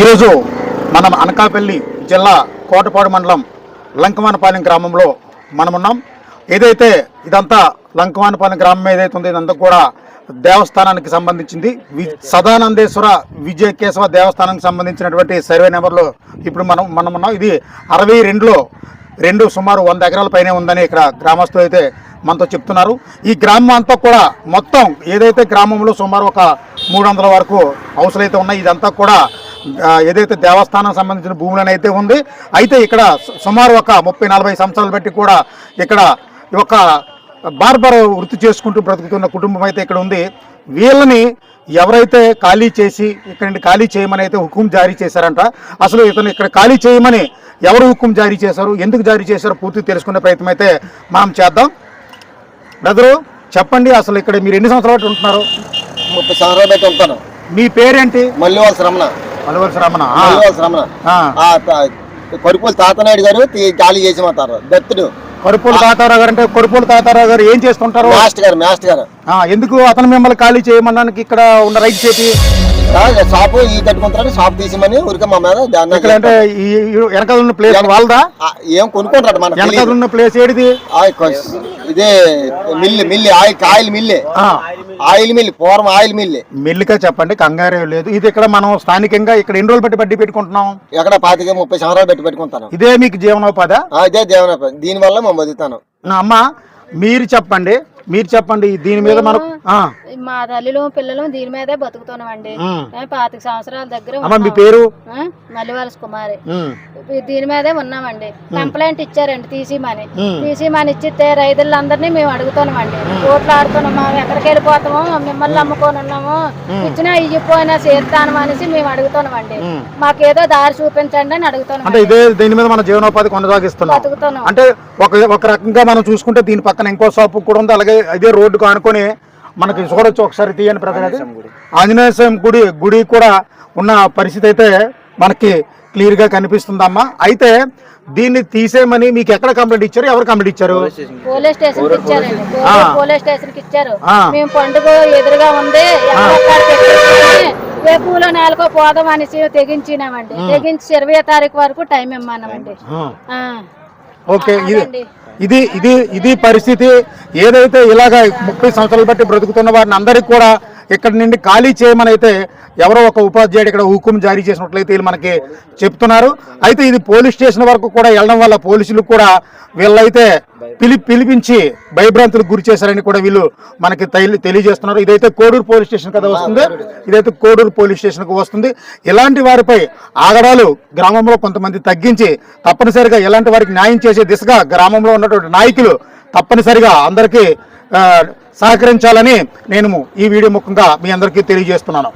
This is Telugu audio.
ఈరోజు మనం అనకాపల్లి జిల్లా కోటపాడు మండలం లంకమానపాలెం గ్రామంలో మనమున్నాం. ఏదైతే ఇదంతా లంకమానపాలెం గ్రామం ఏదైతే ఉందో ఇదంతా కూడా దేవస్థానానికి సంబంధించింది. సదానందేశ్వర విజయ కేశవ దేవస్థానానికి సంబంధించినటువంటి సర్వే నెంబర్లో ఇప్పుడు మనం మనం ఉన్నాం ఇది అరవై రెండులో రెండు సుమారు వంద ఎకరాల పైనే ఉందని ఇక్కడ గ్రామస్తులు అయితే మనతో చెప్తున్నారు. ఈ గ్రామం అంతా కూడా మొత్తం ఏదైతే గ్రామంలో సుమారు ఒక మూడు వందల వరకు హౌసులు అయితే ఉన్నాయి ఇదంతా కూడా ఏదైతే దేవస్థానం సంబంధించిన భూములను అయితే ఉంది అయితే ఇక్కడ సుమారు ఒక ముప్పై నలభై సంవత్సరాలు బట్టి కూడా ఇక్కడ ఒక బార్బర్ వృత్తి చేసుకుంటూ బ్రతుకుతున్న కుటుంబం అయితే ఇక్కడ ఉంది. వీళ్ళని ఎవరైతే ఖాళీ చేసి ఇక్కడ నుండి ఖాళీ చేయమని అయితే హుకుం జారీ చేశారంట అసలు ఇతను ఇక్కడ ఖాళీ చేయమని ఎవరు హుకుం జారీ చేశారు ఎందుకు జారీ చేశారో పూర్తి తెలుసుకునే ప్రయత్నం అయితే మనం చేద్దాం. బ్రదరు చెప్పండి అసలు ఇక్కడ మీరు ఎన్ని సంవత్సరాలు ఉంటున్నారు? ముప్పై సంవత్సరాలు పెట్టి ఉంటాను. మీ పేరేంటి? మల్లివాళ్ళ శ్రమణ. అలవలసి రమణ కొరుపులు తాతనాయుడు గారు గాలి చేసేమంటారు దత్తుడు కొరుపూలు తాతారావు గారు అంటే కొరుపూలు తాతారావు గారు ఏం చేస్తుంటారు? మాస్టర్ గారు మాస్టర్ గారు. ఎందుకు అతను మిమ్మల్ని ఖాళీ చేయమనడానికి ఇక్కడ ఉన్న రైట్ చేతి? షాపు ఈ కట్టుకుంటారు షాప్ తీసిమని ఊరికే మా మీద దాన్ని ఇక్కడ అంటే ఈ వెనకాల ఉన్న ప్లేస్ వాళ్ళదా? ఏం కొనుక్కుంటారు మన వెనకాల ఉన్న ప్లేస్ ఏడిది? ఇదే mill mill oil oil mill. Oil mill పూర్వం ఆయిల్ మిల్లి. మెల్లిగా చెప్పండి కంగారే లేదు. ఇది ఇక్కడ మనం స్థానికంగా ఇక్కడ ఎన్ని రోజులు బట్టి బడ్డీ పెట్టుకుంటున్నాం? ఎక్కడ పాతిక ముప్పై సంవత్సరాలు పెట్టి పెట్టుకుంటాను. ఇదే మీకు జీవనోపాధి? ఇదే దేవన దీని వల్ల మేము బతుకుతాను. నా అమ్మ మీరు చెప్పండి మీరు చెప్పండి దీని మీద మనకు మా తల్లిలు పిల్లలు దీని మీదే బతుకుతున్నామండి. పాతిక సంవత్సరాల దగ్గర మీ. పేరు? మల్లివాలస్ కుమారి. దీని మీదే ఉన్నామండి. కంప్లైంట్ ఇచ్చారండి తీసిమని. ఉమ్. తీసిమని ఇచ్చితే రైతులందరినీ మేము అడుగుతున్నామండి. ఓట్లు ఆడుతున్నాము ఎక్కడికి వెళ్ళిపోతాము మిమ్మల్ని నమ్ముకొని ఉన్నాము. ఇచ్చినా ఇయ్యిపోయినా చేస్తాను అనేసి మేము అడుగుతున్నామండి. మాకేదో దారి చూపించండి అని అడుగుతున్నాం అంటే ఇదే దీని మీద మన జీవనోపాధి కొనసాగిస్తున్నాం. అంటే ఒక ఒక రకంగా మనం చూసుకుంటే దీని పక్కన ఇంకో షాప్ కూడా ఉంది. అలాగే ఇదే రోడ్డు కానుకొని మనకి చూడొచ్చు ఒకసారి తీయని అది. ఆంజనేయ స్వామి గుడి. గుడి కూడా ఉన్న పరిస్థితి అయితే మనకి క్లియర్గా కనిపిస్తుందమ్మా. అయితే దీన్ని తీసేయమని మీకు ఎక్కడ కంప్లైంట్ ఇచ్చారు? ఎవరు కంప్లైంట్ ఇచ్చారు? పోలీస్ స్టేషన్కి ఇచ్చారండి. ఆ. పోలీస్ స్టేషన్కి ఇచ్చారు. మేము పండుగ ఎదురుగా ఉంది ఎక్కడెక్కడ పెట్టేసుకొని ఏ పూలో నేలకో పోదాం అనేసి తెగించినామండి. తెగించి ఇరవై తారీఖు వరకు టైం ఇమ్మన్నామండి. ఓకే ఇది ఇది ఇది ఇది పరిస్థితి. ఏదైతే ఇలాగ ముప్పై సంవత్సరాలు బట్టి బ్రతుకుతున్న వారిని అందరికీ కూడా ఇక్కడ నుండి ఖాళీ చేయమని అయితే ఎవరో ఒక ఉపాధ్యాయుడు ఇక్కడ హుకుం జారీ చేసినట్లయితే వీళ్ళు మనకి చెప్తున్నారు. అయితే ఇది పోలీస్ స్టేషన్ వరకు కూడా వెళ్ళడం వల్ల పోలీసులు కూడా వీళ్ళైతే పిలి పిలిపించి భయభ్రాంతులకు గురి చేశారని కూడా వీళ్ళు మనకి తెలియజేస్తున్నారు. ఇదైతే కోడూరు పోలీస్ స్టేషన్ కదా వస్తుంది. ఇదైతే కోడూరు పోలీస్ స్టేషన్కి వస్తుంది. ఇలాంటి వారిపై ఆగడాలు గ్రామంలో కొంతమంది తగ్గించి తప్పనిసరిగా ఇలాంటి వారికి న్యాయం చేసే దిశగా గ్రామంలో ఉన్నటువంటి నాయకులు తప్పనిసరిగా అందరికీ సహకరించాలని నేను ఈ వీడియో ముఖంగా మీ అందరికీ తెలియజేస్తున్నాను.